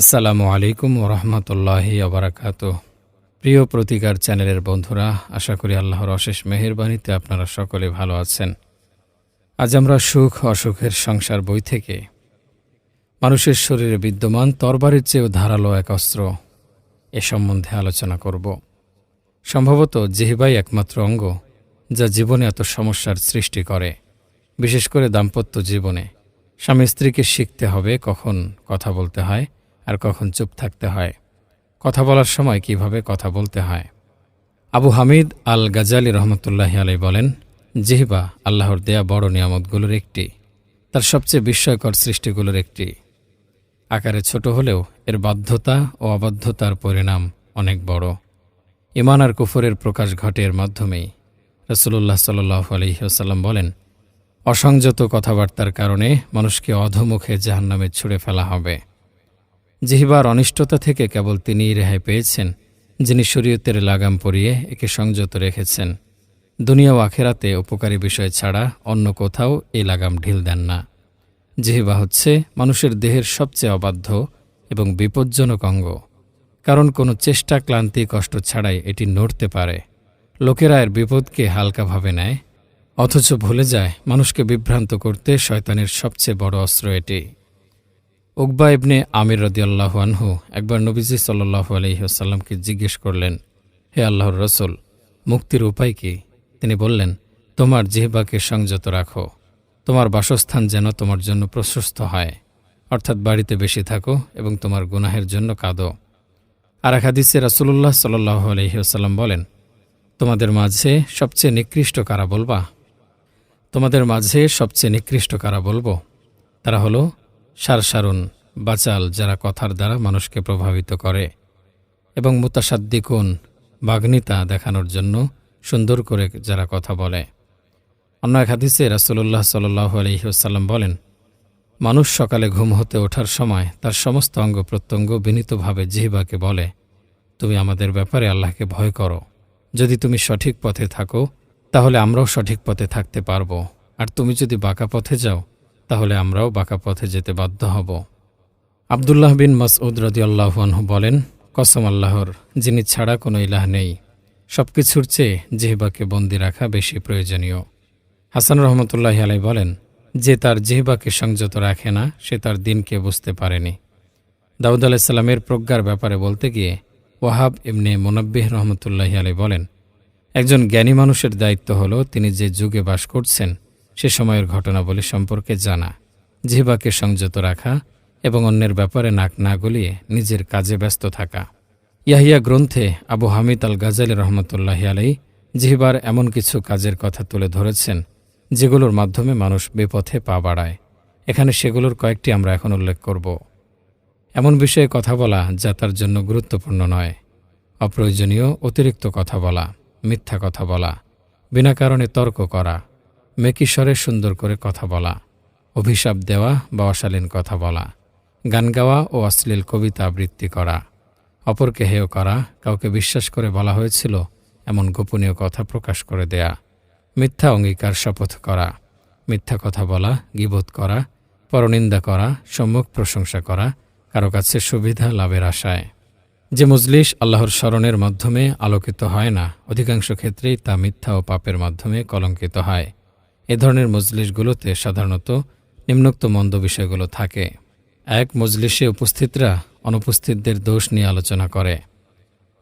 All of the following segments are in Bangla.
আসসালামু আলাইকুম ওরহমতুল্লাহি আবরাকাত প্রিয় প্রতিকার চ্যানেলের বন্ধুরা, আশা করি আল্লাহর অশেষ মেহেরবানিতে আপনারা সকলে ভালো আছেন। আজ আমরা সুখ, অসুখের সংসার বই থেকে। মানুষের শরীরে বিদ্যমান তরবারির চেয়েও ধারালো এক অস্ত্র এ সম্বন্ধে আলোচনা করব। সম্ভবত জিহিবাই একমাত্র অঙ্গ যা জীবনে এত সমস্যার সৃষ্টি করে, বিশেষ করে দাম্পত্য জীবনে। স্বামী স্ত্রীকে শিখতে হবে, কখন কথা বলতে হয় আর কখন চুপ থাকতে হয়। কথা বলার সময় কীভাবে কথা বলতে হয়। আবু হামিদ আল গাজালি রহমতুল্লাহ আলাই বলেন, জিহবা আল্লাহর দেয়া বড় নিয়ামতগুলোর একটি, তার সবচেয়ে বিস্ময়কর সৃষ্টিগুলোর একটি। আকারে ছোট হলেও এর বাধ্যতা ও অবাধ্যতার পরিণাম অনেক বড়। ইমান আর কুফরের প্রকাশ ঘটে এর মাধ্যমেই। রসুল্লাহ সাল্লাহ বলেন, অসংযত কথাবার্তার কারণে মানুষকে অধমুখে জাহান্নামে ছুড়ে ফেলা হবে। জিহিবার অনিষ্টতা থেকে কেবল তিনিই রেহাই পেয়েছেন, যিনি শরীয়তের লাগাম পরিয়ে একে সংযত রেখেছেন। দুনিয়া ও আখেরাতে উপকারী বিষয় ছাড়া অন্য কোথাও এই লাগাম ঢিল দেন না। জিহিবা হচ্ছে মানুষের দেহের সবচেয়ে অবাধ্য এবং বিপজ্জনক অঙ্গ। কারণ কোনো চেষ্টা, ক্লান্তি, কষ্ট ছাড়াই এটি নড়তে পারে। লোকেরা এর বিপদকে হালকাভাবে নেয়, অথচ ভুলে যায় মানুষকে বিভ্রান্ত করতে শয়তানের সবচেয়ে বড় অস্ত্র এটি। উকবা ইবনে আমির রদিয়াল্লাহু আনহু একবার নবীজি সাল্লাহু আলহিহাসাল্লামকে জিজ্ঞেস করলেন, হে আল্লাহর রসুল, মুক্তির উপায় কি? তিনি বললেন, তোমার জিহবাকে সংযত রাখো। তোমার বাসস্থান যেন তোমার জন্য প্রশস্ত হয়। অর্থাৎ বাড়িতে বেশি থাকো এবং তোমার গুনাহের জন্য কাঁদো। আর এক হাদিসে রাসুল্লাহ সাল্লাহ আলহিহাসাল্লাম বলেন, তোমাদের মাঝে সবচেয়ে নিকৃষ্ট কারা বলবা? তোমাদের মাঝে সবচেয়ে নিকৃষ্ট কারা বলব? তারা হলো সারসারুন, বাচাল যারা কথার দ্বারা মানুষকে প্রভাবিত করে এবং মুতাসাদ্দিকুন, বাগ্নিতা দেখানোর জন্য সুন্দর করে যারা কথা বলে। অন্য এক হাদিসে রাসুল্লাহ সাল্লাহ আলহিহাসাল্লাম বলেন, মানুষ সকালে ঘুম হতে ওঠার সময় তার সমস্ত অঙ্গ প্রত্যঙ্গ বিনীতভাবে জিহিবাকে বলে, তুমি আমাদের ব্যাপারে আল্লাহকে ভয় করো। যদি তুমি সঠিক পথে থাকো, তাহলে আমরাও সঠিক পথে থাকতে পারব। আর তুমি যদি বাঁকা পথে যাও তাহলে আমরাও বাঁকা পথে যেতে বাধ্য হব। আবদুল্লাহ বিন মাসউদ রদিয়াল্লাহনহু বলেন, কসম আল্লাহর, যিনি ছাড়া কোনো ইলাহ নেই। সব কিছুর চেয়ে জিহবাকে বন্দি রাখা বেশি প্রয়োজনীয়। হাসান রহমতুল্লাহ আলাই বলেন, যে তার জিহবাকে সংযত রাখে না, সে তার দিনকে বুঝতে পারেনি। দাউদ আলাইসাল্লামের প্রজ্ঞার ব্যাপারে বলতে গিয়ে ওয়াহাব এমনি মোনাব্বিহ রহমতুল্লাহ আলাই বলেন, একজন জ্ঞানী মানুষের দায়িত্ব হল তিনি যে যুগে বাস করছেন সে সময়ের ঘটনাবলী সম্পর্কে জানা, জিহবাকে সংযত রাখা এবং অন্যের ব্যাপারে নাক না গলিয়ে নিজের কাজে ব্যস্ত থাকা। ইয়াহিয়া গ্রন্থে আবু হামিদ আল গাজালি রহমতুল্লাহ আলাই জিহবার এমন কিছু কাজের কথা তুলে ধরেছেন, যেগুলোর মাধ্যমে মানুষ বেপথে পা বাড়ায়। এখানে সেগুলোর কয়েকটি আমরা এখন উল্লেখ করব। এমন বিষয়ে কথা বলা যা তার জন্য গুরুত্বপূর্ণ নয়। অপ্রয়োজনীয় অতিরিক্ত কথা বলা, মিথ্যা কথা বলা, বিনা কারণে তর্ক করা মেকিস্বরে সুন্দর করে কথা বলা, অভিশাপ দেওয়া বা অশালীন কথা বলা, গান গাওয়া ও অশ্লীল কবিতা আবৃত্তি করা, অপরকে হেয় করা, কাউকে বিশ্বাস করে বলা হয়েছিল, এমন গোপনীয় কথা প্রকাশ করে দেয়া, মিথ্যা অঙ্গীকার শপথ করা, মিথ্যা কথা বলা, গিবোধ করা, পরনিন্দা করা, সম্মুখ প্রশংসা করা, কারও কাছে সুবিধা লাভের আশায়। যে মজলিস আল্লাহর স্মরণের মাধ্যমে আলোকিত হয় না, অধিকাংশ ক্ষেত্রেই তা মিথ্যা ও পাপের মাধ্যমে কলঙ্কিত হয়। এ ধরনের মজলিসগুলোতে সাধারণত নিম্নোক্ত মন্দ বিষয়গুলো থাকে। এক, মজলিসে উপস্থিতরা অনুপস্থিতদের দোষ নিয়ে আলোচনা করে।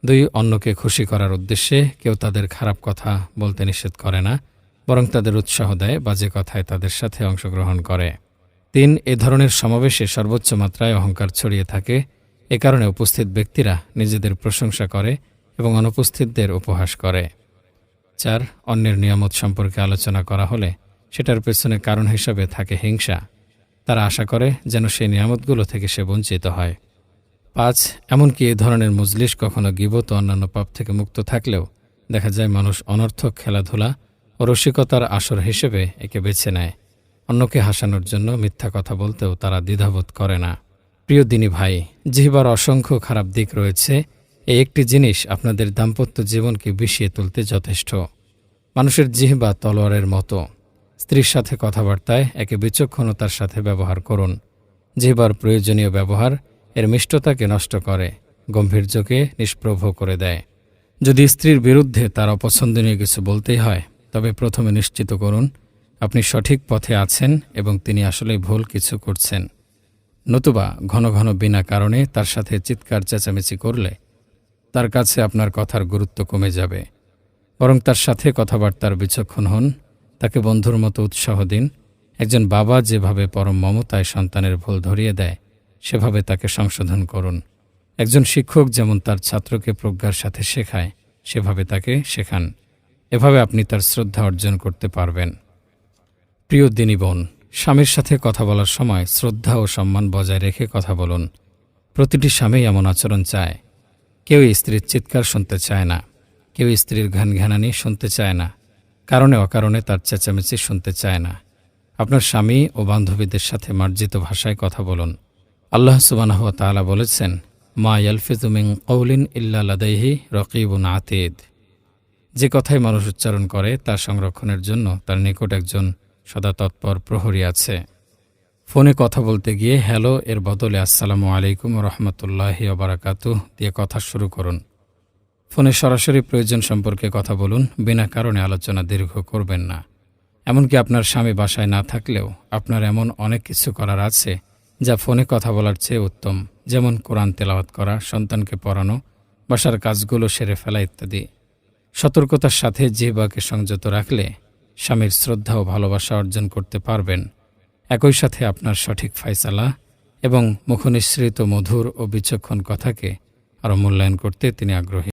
দুই, অন্যকে খুশি করার উদ্দেশ্যে কেউ তাদের খারাপ কথা বলতে নিষেধ করে না, বরং তাদের উৎসাহ দেয় বাজে কথায় তাদের সাথে অংশগ্রহণ করে। তিন, এ ধরনের সমাবেশে সর্বোচ্চ মাত্রায় অহংকার ছড়িয়ে থাকে। এ কারণে উপস্থিত ব্যক্তিরা নিজেদের প্রশংসা করে এবং অনুপস্থিতদের উপহাস করে। চার অন্যের নিয়ামত সম্পর্কে আলোচনা করা হলে সেটার পেছনে কারণ হিসাবে থাকে হিংসা। তারা আশা করে যেন সেই নিয়ামতগুলো থেকে সে বঞ্চিত হয়। পাঁচ, এমনকি এ ধরনের মজলিস কখনো গিবত অন্যান্য পাপ থেকে মুক্ত থাকলেও দেখা যায় মানুষ অনর্থক খেলাধুলা ও রসিকতার আসর হিসেবে একে বেছে নেয়। অন্যকে হাসানোর জন্য মিথ্যা কথা বলতেও তারা দ্বিধাবোধ করে না। প্রিয় দিনী ভাই জিহবার অসংখ্য খারাপ দিক রয়েছে এই একটি জিনিস আপনাদের দাম্পত্য জীবনকে বিষিয়ে তুলতে যথেষ্ট। মানুষের জিহবা তলোয়ারের মতো। স্ত্রীর সাথে কথাবার্তায় একে বিচক্ষণতার সাথে ব্যবহার করুন। জিহবার প্রয়োজনীয় ব্যবহার এর মিষ্টতাকে নষ্ট করে, গম্ভীর্যকে নিষ্প্রভ করে দেয়। যদি স্ত্রীর বিরুদ্ধে তার অপছন্দনীয় কিছু বলতেই হয়, তবে প্রথমে নিশ্চিত করুন, আপনি সঠিক পথে আছেন এবং তিনি আসলে ভুল কিছু করছেন। নতুবা ঘন ঘন বিনা কারণে তার সাথে চিৎকার চেঁচামেচি করলে তার কাছে আপনার কথার গুরুত্ব কমে যাবে। বরং তার সাথে কথাবার্তার বিচক্ষণ হন, তাকে বন্ধুর মতো উৎসাহ দিন। একজন বাবা যেভাবে পরম মমতায় সন্তানের ভুল ধরিয়ে দেয়, সেভাবে তাকে সংশোধন করুন। একজন শিক্ষক যেমন তার ছাত্রকে প্রজ্ঞার সাথে শেখায়, সেভাবে তাকে শেখান। এভাবে আপনি তার শ্রদ্ধা অর্জন করতে পারবেন। প্রিয় দিনী বোন, স্বামীর সাথে কথা বলার সময় শ্রদ্ধা ও সম্মান বজায় রেখে কথা বলুন। প্রতিটি স্বামী এমন আচরণ চায় কেউ স্ত্রীর চিৎকার শুনতে চায় না, কেউ স্ত্রীর ঘ্যানানি শুনতে চায় না, কারণে অকারণে তার চেঁচামেচি শুনতে চায় না। আপনার স্বামী ও বান্ধবীদের সাথে মার্জিত ভাষায় কথা বলুন। আল্লাহ সুবানাহ তাআলা বলেছেন, মা ইয়ালফিজুমিং কৌলিন ইল্লা লাদাইহি রকিবুন আতিদ। যে কথাই মানুষ উচ্চারণ করে তা সংরক্ষণের জন্য তার নিকট একজন সদা তৎপর প্রহরী আছে। ফোনে কথা বলতে গিয়ে, হ্যালো, এর বদলে আসসালামু আলাইকুম রহমতুল্লাহি ওবরাকাতু দিয়ে কথা শুরু করুন। ফোনে সরাসরি প্রয়োজন সম্পর্কে কথা বলুন, বিনা কারণে আলোচনা দীর্ঘ করবেন না। এমনকি আপনার স্বামী বাসায় না থাকলেও আপনার এমন অনেক কিছু করার আছে যা ফোনে কথা বলার চেয়ে উত্তম, যেমন কোরআন তেলাওয়াত করা, সন্তানকে পড়ানো, বাসার কাজগুলো সেরে ফেলা ইত্যাদি। সতর্কতার সাথে জিহ্বাকে সংযত রাখলে স্বামীর শ্রদ্ধা ও ভালোবাসা অর্জন করতে পারবেন। একই সাথে আপনার সঠিক ফয়সালা এবং মুখনিসৃত মধুর ও বিচক্ষণ কথাকে আরও মূল্যায়ন করতে তিনি আগ্রহী।